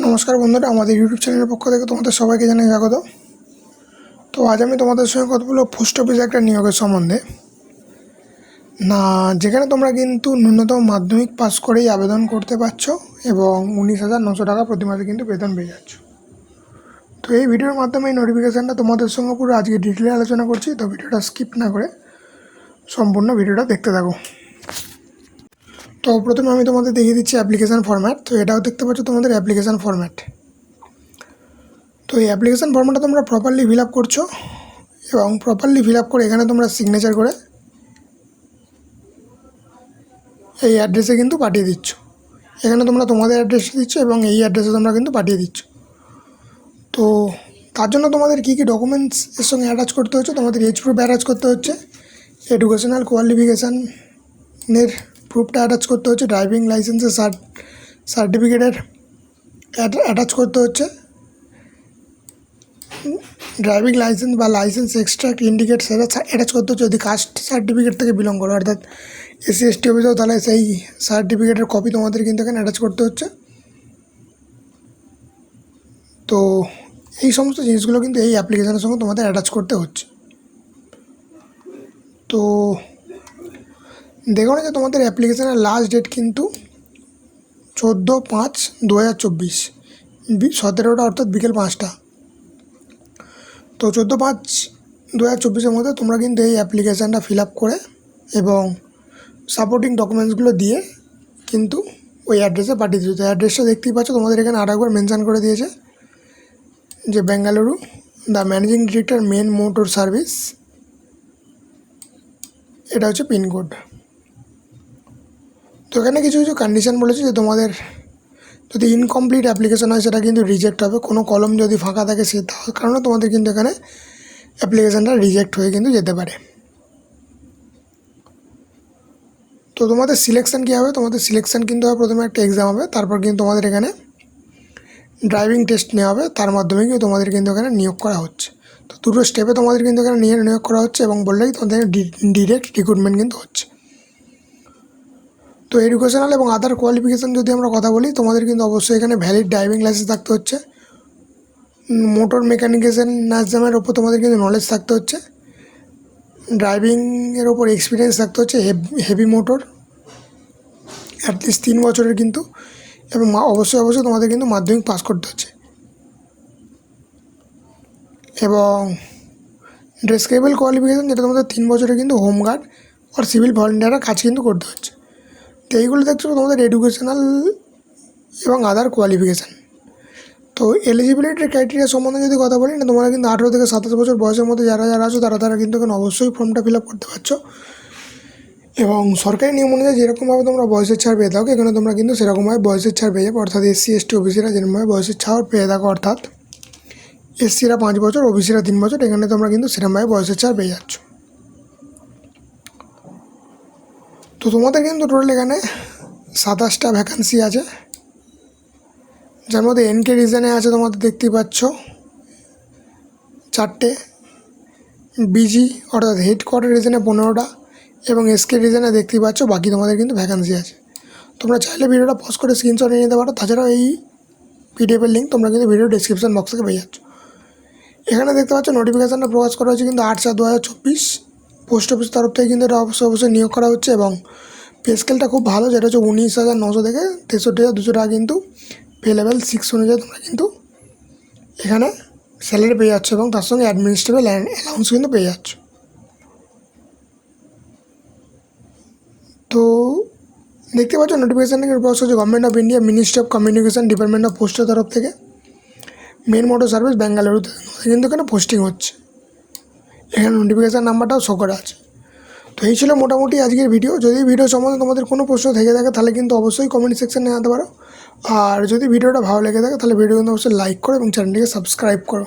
নমস্কার বন্ধুরা, আমাদের ইউটিউব চ্যানেলের পক্ষ থেকে তোমাদের সবাইকে জানাই স্বাগত। তো আজ আমি তোমাদের সঙ্গে কথা বলব পোস্ট অফিসে একটা নিয়োগের সম্বন্ধে। না, যেখানে তোমরা কিন্তু ন্যূনতম মাধ্যমিক পাস করেই আবেদন করতে পারছ এবং উনিশ হাজার নশো টাকা প্রতি মাসে কিন্তু বেতন পেয়ে যাচ্ছ। তো এই ভিডিওর মাধ্যমে এই নোটিফিকেশানটা তোমাদের সঙ্গে পুরো আজকে ডিটেলে আলোচনা করছি, তো ভিডিওটা স্কিপ না করে সম্পূর্ণ ভিডিওটা দেখতে থাকো। তো প্রথমে আমি তোমাদের দেখিয়ে দিচ্ছি অ্যাপ্লিকেশান ফর্ম্যাট তো এটাও দেখতে পাচ্ছ তোমাদের অ্যাপ্লিকেশান ফর্ম্যাট তো এই অ্যাপ্লিকেশান ফর্মটা তোমরা প্রপারলি ফিল আপ করছ এবং প্রপারলি ফিল আপ করে এখানে তোমরা সিগনেচার করে এই অ্যাড্রেসে কিন্তু পাঠিয়ে দিচ্ছ। এখানে তোমরা তোমাদের অ্যাড্রেস দিচ্ছ এবং এই অ্যাড্রেসে তোমরা কিন্তু পাঠিয়ে দিচ্ছ। তো তার জন্য তোমাদের কী কী ডকুমেন্টস এর সঙ্গে অ্যাটাচ করতে হচ্ছে? তোমাদের এজ প্রুফ অ্যাটাচ করতে হচ্ছে এডুকেশনাল কোয়ালিফিকেশানের প্রুফটা অ্যাটাচ করতে হচ্ছে ড্রাইভিং লাইসেন্সের সার্টিফিকেটের অ্যাটাচ করতে হচ্ছে। ড্রাইভিং লাইসেন্স বা লাইসেন্স এক্সট্রাক্ট ইন্ডিকেট সেটা অ্যাটাচ করতে হচ্ছে। যদি কাস্ট সার্টিফিকেট থেকে বিলং করো, অর্থাৎ এসসি এসটি অফিসেও তাহলে সেই সার্টিফিকেটের কপি তোমাদের কিন্তু এখানে অ্যাটাচ করতে হচ্ছে। তো এই সমস্ত জিনিসগুলো কিন্তু এই অ্যাপ্লিকেশনের সঙ্গে তোমাদের অ্যাটাচ করতে হচ্ছে তো দেখো না যে তোমাদের অ্যাপ্লিকেশনের লাস্ট ডেট কিন্তু চোদ্দ পাঁচ দু হাজার চব্বিশ সতেরোটা অর্থাৎ বিকেল পাঁচটা। তো চোদ্দ পাঁচ দু হাজার চব্বিশের মধ্যে তোমরা কিন্তু এই অ্যাপ্লিকেশানটা ফিল আপ করে এবং সাপোর্টিং ডকুমেন্টসগুলো দিয়ে কিন্তু ওই অ্যাড্রেসে পাঠিয়ে দিতে অ্যাড্রেসটা দেখতেই পাচ্ছ, তোমাদের এখানে আর একবার মেনশান করে দিয়েছে যে Bengaluru the managing director mail motor service এটা হচ্ছে পিনকোড তো এখানে কিছু কিছু কন্ডিশান বলেছে যে তোমাদের যদি ইনকমপ্লিট অ্যাপ্লিকেশন হয়, সেটা কিন্তু রিজেক্ট হবে। কোনো কলম যদি ফাঁকা থাকে, সে তার কারণে তোমাদের কিন্তু এখানে অ্যাপ্লিকেশানটা রিজেক্ট হয়ে কিন্তু যেতে পারে। তো তোমাদের সিলেকশান কী হবে? তোমাদের সিলেকশান কিন্তু হবে, প্রথমে একটা এক্সাম হবে, তারপর কিন্তু তোমাদের এখানে ড্রাইভিং টেস্ট নেওয়া হবে, তার মাধ্যমে কিন্তু তোমাদের কিন্তু এখানে নিয়োগ করা হচ্ছে। তো দুটো স্টেপে তোমাদের কিন্তু এখানে নিয়ে নিয়োগ করা হচ্ছে এবং বললেই তোমাদের ডিরেক্ট রিক্রুটমেন্ট কিন্তু হচ্ছে। তো এডুকেশনাল এবং আদার কোয়ালিফিকেশান যদি আমরা কথা বলি, তোমাদের কিন্তু অবশ্যই এখানে ভ্যালিড ড্রাইভিং লাইসেন্স থাকতে হচ্ছে। মোটর মেকানিকেশন নার্সামের ওপর তোমাদের কিন্তু নলেজ থাকতে হচ্ছে। ড্রাইভিংয়ের ওপর এক্সপিরিয়েন্স থাকতে হচ্ছে হেভি মোটর অ্যাটলিস্ট তিন বছরের কিন্তু, এবং অবশ্যই অবশ্যই তোমাদের কিন্তু মাধ্যমিক পাস করতে হচ্ছে। এবং ডেসক্রাইবেল কোয়ালিফিকেশান যেটা তোমাদের তিন বছরে কিন্তু হোমগার্ড আর সিভিল ভলেন্টিয়াররা কাজ কিন্তু করতে হচ্ছে। তো এইগুলো দেখছ তোমাদের এডুকেশনাল এবং আদার কোয়ালিফিকেশান তো এলিজিবিলিটির ক্রাইটেরিয়া সম্বন্ধে যদি কথা বলি না তোমরা কিন্তু আঠেরো থেকে সাতাশ বছর বয়সের মধ্যে যারা যারা আছো, তারা তারা কিন্তু এখানে অবশ্যই ফর্মটা ফিল আপ করতে পারছ। এবং সরকারি নিয়ম অনুযায়ী যেরকমভাবে তোমরা বয়সের ছাড় পেয়ে থাকো, এখানে তোমরা কিন্তু সেরকমভাবে বয়সের ছাড় পেয়ে যাবে। অর্থাৎ এসসি এসটি ওবিসিরা যেরকমভাবে বয়সের ছাড় পেয়ে থাকো, অর্থাৎ এসসিরা পাঁচ বছর ওবিসিরা তিন বছর, এখানে তোমরা কিন্তু সেরকমভাবে বয়সের ছাড় পেয়ে যাচ্ছ। তো তোমাদের কিন্তু টোটাল এখানে সাতাশটা ভ্যাকান্সি আছে। যার মধ্যে এনকে রিজনে আছে তোমাদের দেখতেই পাচ্ছ। চারটে। বিজি অর্থাৎ হেডকোয়ার্টার রিজনে পনেরোটা এবং এসকে রিজনে দেখতেই পাচ্ছ বাকি তোমাদের কিন্তু ভ্যাকান্সি আছে। তোমরা চাইলে ভিডিওটা পজ করে স্ক্রিনশট নিয়ে নিতে পারো। তাছাড়াও এই পিডিএফের লিঙ্ক তোমরা কিন্তু ভিডিও ডিসক্রিপশন বক্স থেকে পেয়ে যাচ্ছ। এখানে দেখতে পাচ্ছ নোটিফিকেশানটা প্রকাশ করা হয়েছে কিন্তু আট চার দু হাজার চব্বিশ। পোস্ট অফিস তরফ থেকে কিন্তু এটা অবশ্যই অবশ্যই নিয়োগ করা হচ্ছে এবং পে স্কেলটা খুব ভালো, যেটা হচ্ছে উনিশ হাজার নশো থেকে তেষট্টি হাজার দুশো টাকা কিন্তু পে লেভেল সিক্স অনুযায়ী তোমরা কিন্তু এখানে স্যালারি পেয়ে যাচ্ছ এবং তার সঙ্গে অ্যাডমিনিস্ট্রেটিভ অ্যালাউন্স কিন্তু পেয়ে যাচ্ছ। তো দেখতে পাচ্ছ নোটিফিকেশান প্রকাশ হচ্ছে government of India ministry of communication department of পোস্টের তরফ থেকে মেন মোটর সার্ভিস বেঙ্গালুরুতে কিন্তু এখানে পোস্টিং হচ্ছে। এখানে নোটিফিকেশান নাম্বারটাও শো করা আছে। তো এই ছিল মোটামুটি আজকের ভিডিও যদি ভিডিও সম্বন্ধে তোমাদের কোনো প্রশ্ন থেকে থাকে, তাহলে কিন্তু অবশ্যই কমেন্ট সেকশানে জানাতে পারো। আর যদি ভিডিওটা ভালো লেগে থাকে, তাহলে ভিডিও কিন্তু অবশ্যই লাইক করো এবং চ্যানেলটিকে সাবস্ক্রাইব করো।